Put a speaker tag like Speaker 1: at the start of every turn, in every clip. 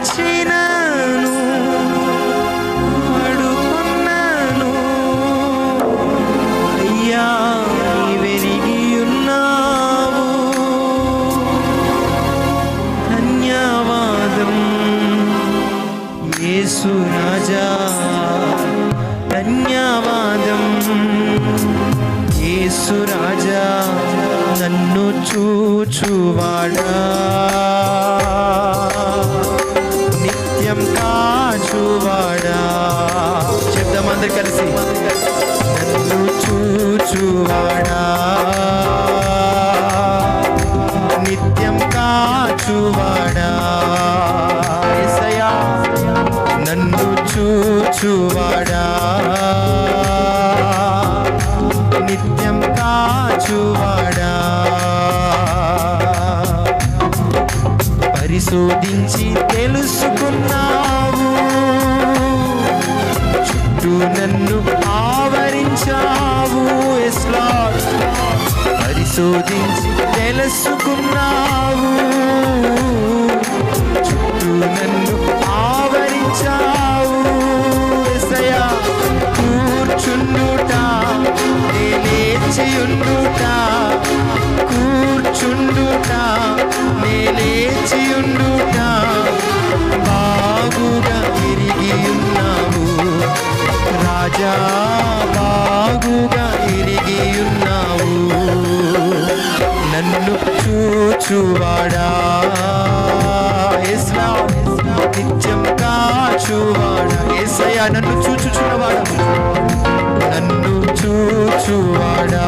Speaker 1: నడచినాను పడుకున్నాను అయ్యా వెరిగి వెలిగి ఉన్నావు ధన్యవాదం. యేసు రాజా ధన్యవాదం. యేసు రాజా నన్ను చూచువాడా? అందరు కలిసి చూచువాడా. నిత్యం కాచువాడా. నన్ను చూచువాడా. నిత్యం కాచువాడా. పరిశోధించి తెలుసుకున్నా. నన్ను ఆవరించావు ఎస్ పరిశోధించి తెలుసుకున్నావు. చుట్టూ నన్ను ఆవరించావు ఎసయా కూర్చుండుట నేనేచియుండుట కూర్చుండుట నేనేచియుండుట బాగుగా రాజా బాగుగా ఇరిగి ఉన్నావు నన్ను చూచువాడా. యేసునా, నిత్యం కాచువాడా. ఏసయ్యా నన్ను చూచుచున్నవాడా. నన్ను చూచువాడా.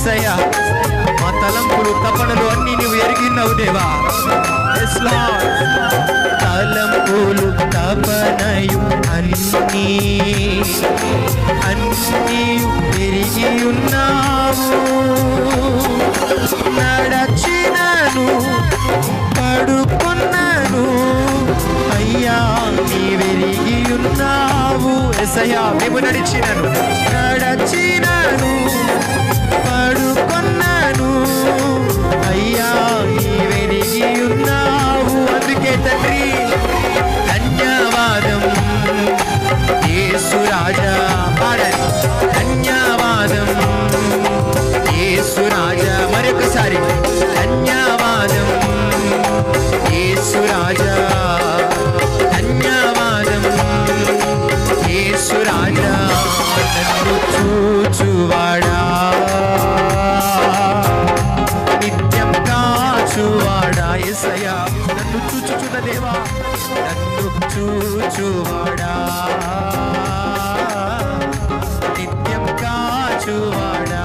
Speaker 1: ఎసయ్యా మా తలంపులు తపనలు అన్నీ నువ్వు ఎరిగిన్నావు దేవా. తలంపులు తపనయు అన్నీ అన్నీయు పెరిగి ఉన్నావు. నడచినను పడుకున్నాను అయ్యా నీ వెరిగి ఉన్నావు. ఎసయ్యా మేము నడిచినను. నడచినను ఉన్నావు అందుకే తండ్రి కాచువాడా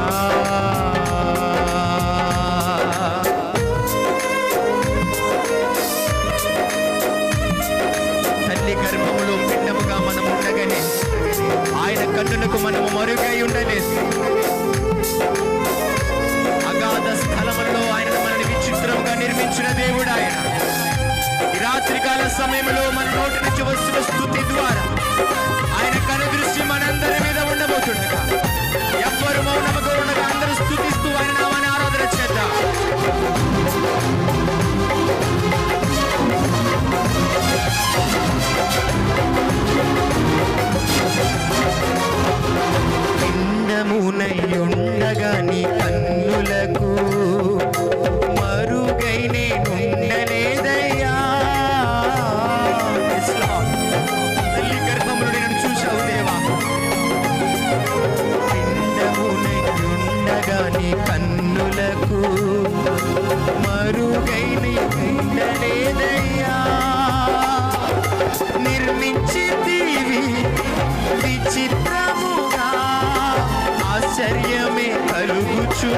Speaker 1: తల్లి గర్భములో పిండముగా మనం ఉండగానే ఆయన కన్నులకు మనము మరుగై ఉండలేదు అగాధ స్థలములో ఆయన మనల్ని విచిత్రంగా నిర్మించిన దేవుడు ఆయన. ఈ రాత్రికాల సమయంలో మన నోటి నుంచి వస్తున్న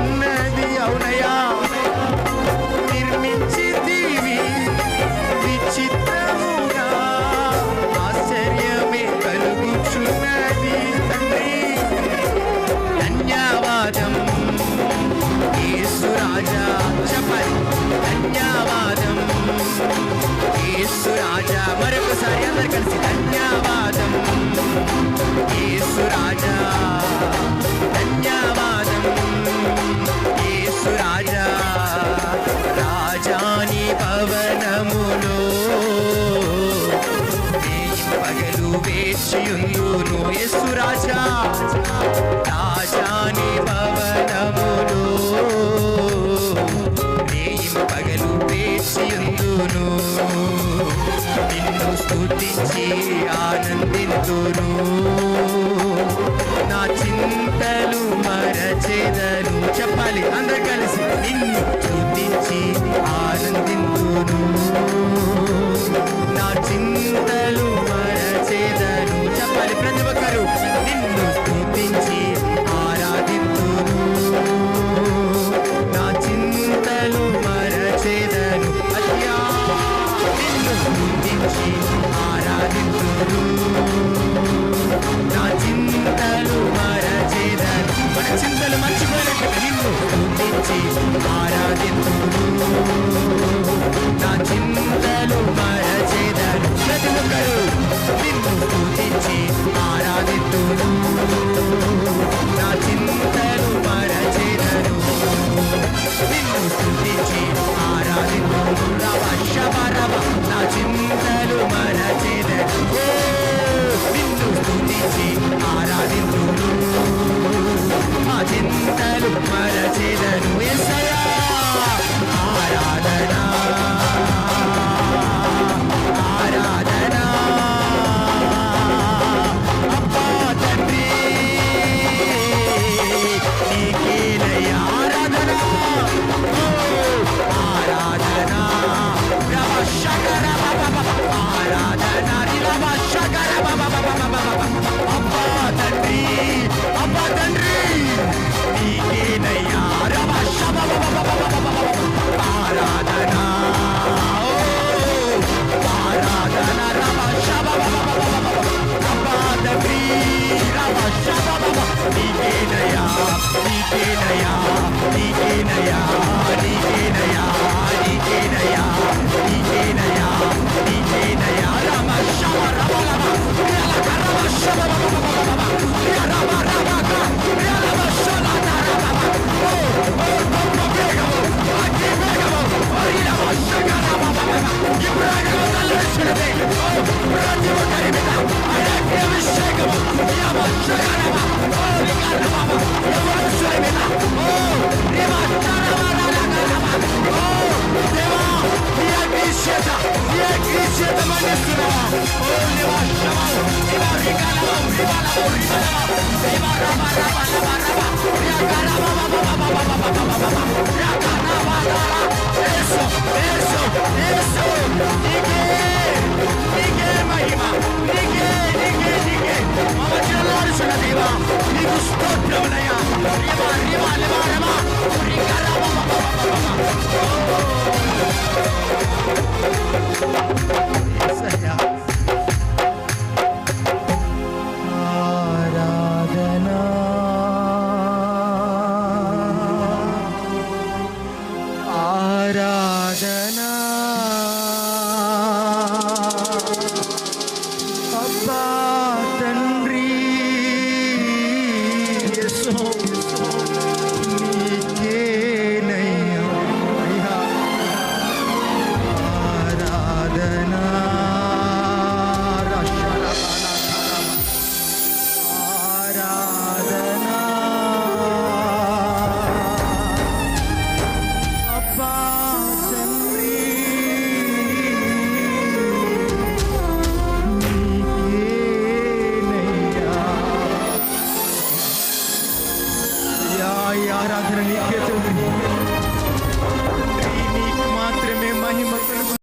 Speaker 1: ఉన్నది అవునయా నిర్మించి దీవి విచిత్రముగా. ఆశ్చర్యమే కలుగుచున్నది తండ్రి. ధన్యవాదం. యేసురాజా చెప్పాలి మరొకసారి అందరు కలిసి ధన్యవాదం. నువ్వే చియుందును యేసు రాజా. రాజాని భవనములో నేయం పగలు వేచియుందును. నిన్ను స్తుతించి ఆనందిందును Mama, you're a lot of నీకు స్తోత్రములయ్యా రేవా రేవా రేవా రేవా రికరమ